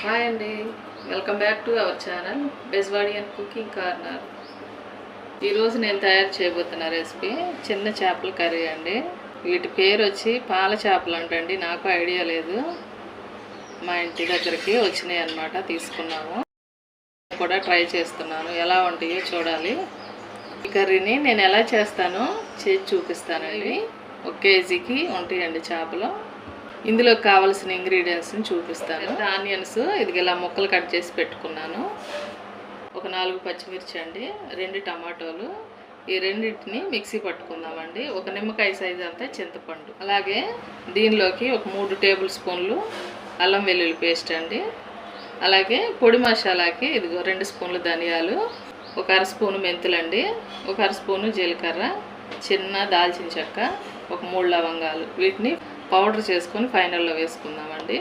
Hi అండి. Welcome back to our channel Beswadi and cooking corner. ఈరోజు నేను తయారు చేయబోతున్న రెసిపీ చిన్న చేపల కర్రీ అండి. వీటి పేరు వచ్చి పాల చేపలు అంటండి. నాకు ఐడియా లేదు. మా ఇంటి దగ్గరికి వచ్చినాయి అన్నమాట తీసుకున్నాము. కూడా ట్రై చేస్తున్నాను. ఎలా ఉంటాయో చూడాలి. ఈ కర్రీని నేను ఎలా చేస్తానో చేసి చూపిస్తానండి. ఒక కేజీకి ఉంటాయండి చేపలు. ఇందులో కావాల్సిన ఇంగ్రీడియంట్స్ని చూపిస్తాను. ఆనియన్స్ ఇది ఇలా ముక్కలు కట్ చేసి పెట్టుకున్నాను. ఒక నాలుగు పచ్చిమిర్చి అండి రెండు టమాటోలు. ఈ రెండింటిని మిక్సీ పట్టుకుందామండి. ఒక నిమ్మకాయ సైజు అంతా చింతపండు. అలాగే దీనిలోకి ఒక మూడు టేబుల్ స్పూన్లు అల్లం వెల్లుల్లి పేస్ట్ అండి. అలాగే పొడి మసాలాకి ఇదిగో రెండు స్పూన్లు ధనియాలు ఒక అర స్పూను మెంతులండి ఒక అర స్పూను జీలకర్ర చిన్న దాల్చిన చెక్క ఒక మూడు లవంగాలు. వీటిని పౌడర్ చేసుకొని ఫైనల్లో వేసుకుందామండి.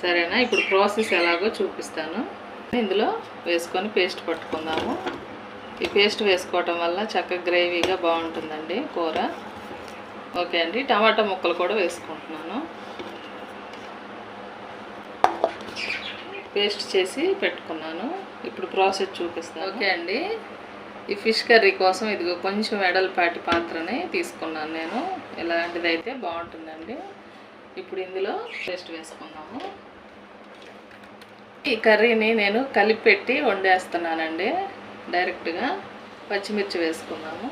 సరేనా? ఇప్పుడు ప్రాసెస్ ఎలాగో చూపిస్తాను. ఇందులో వేసుకొని పేస్ట్ పట్టుకుందాము. ఈ పేస్ట్ వేసుకోవటం వల్ల చక్కగా గ్రేవీగా బాగుంటుందండి కూర. ఓకే అండి. టమాటా ముక్కలు కూడా వేసుకుంటున్నాను. పేస్ట్ చేసి పెట్టుకున్నాను. ఇప్పుడు ప్రాసెస్ చూపిస్తాను. ఓకే అండి. ఈ ఫిష్ కర్రీ కోసం ఇదిగో కొంచెం వెడల్పాటి పాత్రని తీసుకున్నాను నేను. ఇలాంటిది అయితే బాగుంటుందండి. ఇప్పుడు ఇందులో పేస్ట్ వేసుకుందాము. ఈ కర్రీని నేను కలిపెట్టి వండేస్తున్నానండి. డైరెక్ట్గా పచ్చిమిర్చి వేసుకున్నాము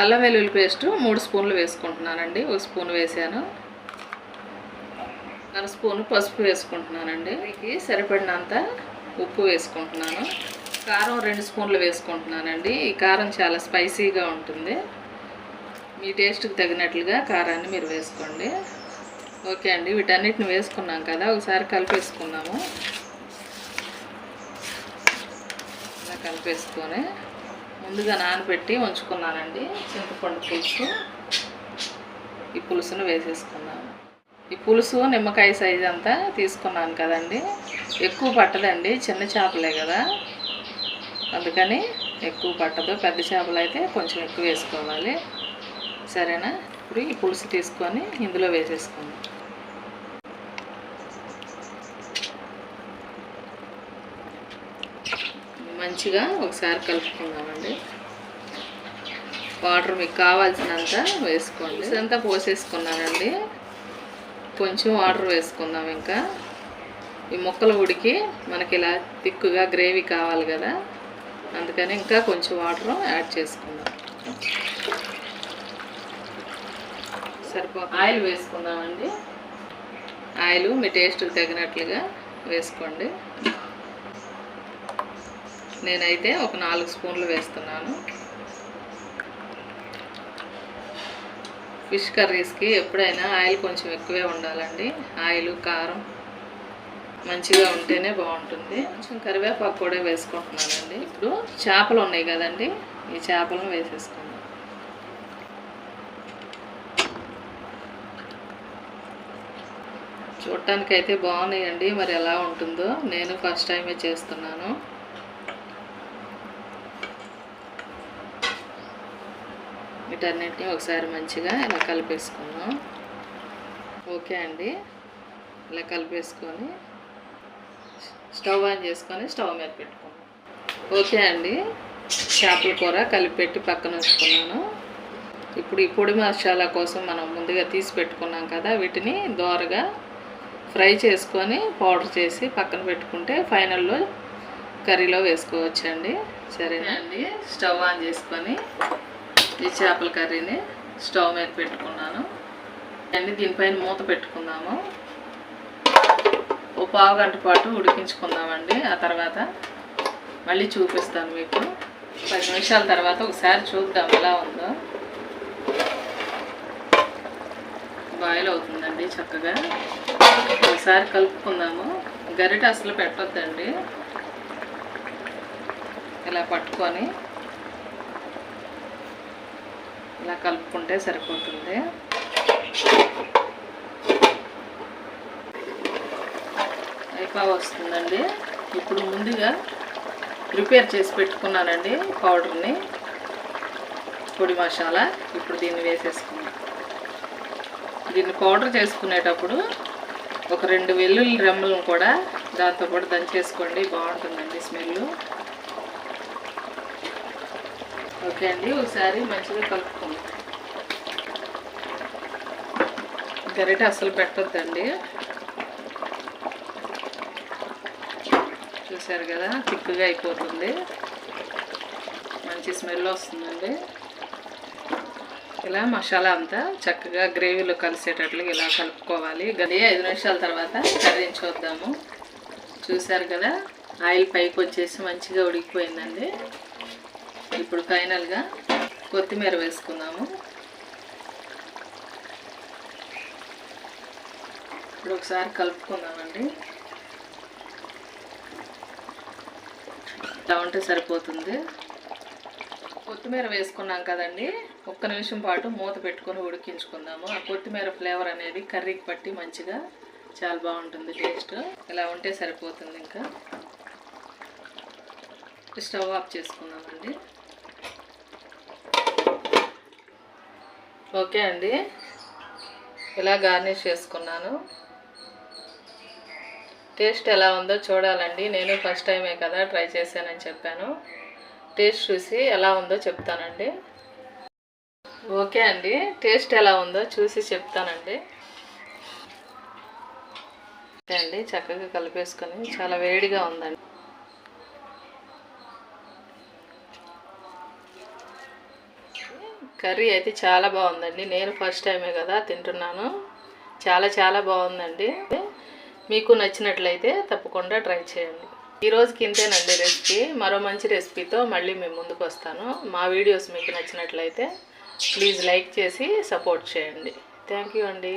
అల్లం వెల్లుల్లి పేస్ట్ మూడు స్పూన్లు వేసుకుంటున్నానండి. ఒక స్పూన్ వేసాను. అర స్పూన్ పసుపు వేసుకుంటున్నానండి. దీనికి సరిపడినంత ఉప్పు వేసుకుంటున్నాను. కారం రెండు స్పూన్లు వేసుకుంటున్నానండి. ఈ కారం చాలా స్పైసీగా ఉంటుంది. మీ టేస్ట్కి తగినట్లుగా కారాన్ని మీరు వేసుకోండి. ఓకే అండి వీటన్నిటిని వేసుకున్నాం కదా ఒకసారి కలిపేసుకున్నాము ఇలా కలిపేసుకొని ముందుగా నానబెట్టి ఉంచుకున్నానండి చింతపండు పులుసు. ఈ పులుసును వేసేసుకున్నాము ఈ పులుసు నిమ్మకాయ సైజ్ అంతా తీసుకున్నాను కదండి. ఎక్కువ పట్టదండి చిన్న చేపలే కదా. అందుకని ఎక్కువ పట్టదు. పెద్ద చేపలు అయితే కొంచెం ఎక్కువ వేసుకోవాలి. సరేనా? ఇప్పుడు ఈ పులుసు తీసుకొని ఇందులో వేసేసుకుందాం. మంచిగా ఒకసారి కలుపుకుందామండి. వాటర్ మీకు కావాల్సినంత వేసుకోండి. ఇదంతా పోసేసుకున్నానండి. కొంచెం వాటర్ వేసుకుందాం ఇంకా. ఈ ముక్కలు ఉడికి మనకి ఇలా తిక్కుగా గ్రేవీ కావాలి కదా. అందుకని ఇంకా కొంచెం వాటర్ యాడ్ చేసుకుందాం. సరిపో ఆయిల్ వేసుకుందామండి. ఆయిల్ మీ టేస్ట్కి తగినట్లుగా వేసుకోండి. నేనైతే ఒక నాలుగు స్పూన్లు వేస్తున్నాను. ఫిష్ కర్రీస్కి ఎప్పుడైనా ఆయిల్ కొంచెం ఎక్కువే ఉండాలండి. ఆయిల్ కారం మంచిగా ఉంటేనే బాగుంటుంది. కొంచెం కరివేపాకు కూడా వేసుకుంటున్నానండి. ఇప్పుడు చేపలు ఉన్నాయి కదండి ఈ చేపలను వేసేసుకున్నాను చూడటానికి అయితే బాగున్నాయండి. మరి ఎలా ఉంటుందో నేను ఫస్ట్ టైమే చేస్తున్నాను. వీటన్నిటిని ఒకసారి మంచిగా ఇలా కలిపేసుకున్నాం ఓకే అండి. ఇలా కలిపేసుకొని స్టవ్ ఆన్ చేసుకొని స్టవ్ మీద పెట్టుకున్నాను ఓకే అండి. చేపల కూర కలిపి పెట్టి పక్కన ఉంచుకున్నాను. ఇప్పుడు ఈ పొడి మసాలా కోసం మనం ముందుగా తీసి పెట్టుకున్నాం కదా వీటిని దోరగా ఫ్రై చేసుకొని పౌడర్ చేసి పక్కన పెట్టుకుంటే ఫైనల్లో కర్రీలో వేసుకోవచ్చండి. సరేనా? అండి స్టవ్ ఆన్ చేసుకొని ఈ చేపల కర్రీని స్టవ్ మీద పెట్టుకున్నాను. అండి దీనిపైన మూత పెట్టుకుందాము. పావు గంట పాటు ఉడికించుకుందామండి ఆ తర్వాత మళ్ళీ చూపిస్తాను మీకు. పది నిమిషాల తర్వాత ఒకసారి చూద్దాం ఎలా ఉందో. బాయిల్ అవుతుందండి చక్కగా. ఒకసారి కలుపుకుందాము. గరిట అసలు పెట్టొద్దండి. ఇలా పట్టుకొని ఇలా కలుపుకుంటే సరిపోతుంది. ఎక్కువ వస్తుందండి. ఇప్పుడు ముందుగా ప్రిపేర్ చేసి పెట్టుకున్నానండి పౌడర్ని. పొడి మసాలా. ఇప్పుడు దీన్ని వేసేసుకున్నాం దీన్ని పౌడర్ చేసుకునేటప్పుడు ఒక రెండు వెల్లుల్లి రెమ్మలను కూడా దాంతో కూడా దంచేసుకోండి. బాగుంటుందండి స్మెల్ ఓకే అండి ఒకసారి మంచిగా కలుపుకోండి గరిట అసలు పెట్టొద్దండి. చూసారు కదా థిక్గా అయిపోతుంది. మంచి స్మెల్ వస్తుందండి. ఇలా మసాలా అంతా చక్కగా గ్రేవీలో కలిసేటట్లు ఇలా కలుపుకోవాలి. గది ఐదు నిమిషాల తర్వాత కర్రించొద్దాము చూసారు కదా ఆయిల్ పైకి వచ్చేసి మంచిగా ఉడికిపోయిందండి. ఇప్పుడు ఫైనల్గా కొత్తిమీర వేసుకుందాము. ఇప్పుడు ఒకసారి కలుపుకుందామండి. ఇలా ఉంటే సరిపోతుంది. కొత్తిమీర వేసుకున్నాం కదండి. ఒక్క నిమిషం పాటు మూత పెట్టుకొని ఉడికించుకుందాము. ఆ కొత్తిమీర ఫ్లేవర్ అనేది కర్రీకి పట్టి మంచిగా చాలా బాగుంటుంది టేస్ట్. ఇలా ఉంటే సరిపోతుంది ఇంకా. స్టవ్ ఆఫ్ చేసుకుందామండి. ఓకే అండి. ఇలా గార్నిష్ చేసుకున్నాను. టేస్ట్ ఎలా ఉందో చూడాలండి. నేను ఫస్ట్ టైమే కదా ట్రై చేశానని చెప్పాను. టేస్ట్ చూసి ఎలా ఉందో చెప్తానండి. ఓకే అండి. టేస్ట్ ఎలా ఉందో చూసి చెప్తానండి. ఓకే అండి. చక్కగా కలిపేసుకొని చాలా వేడిగా ఉందండి. కర్రీ అయితే చాలా బాగుందండి. నేను ఫస్ట్ టైమే కదా తింటున్నాను. చాలా చాలా బాగుందండి. మీకు నచ్చినట్లయితే తప్పకుండా ట్రై చేయండి. ఈరోజుకి ఇంతేనండి రెసిపీ. మరో మంచి రెసిపీతో మళ్ళీ మేము ముందుకు వస్తాను. మా వీడియోస్ మీకు నచ్చినట్లయితే ప్లీజ్ లైక్ చేసి సపోర్ట్ చేయండి. థ్యాంక్ యూ అండి.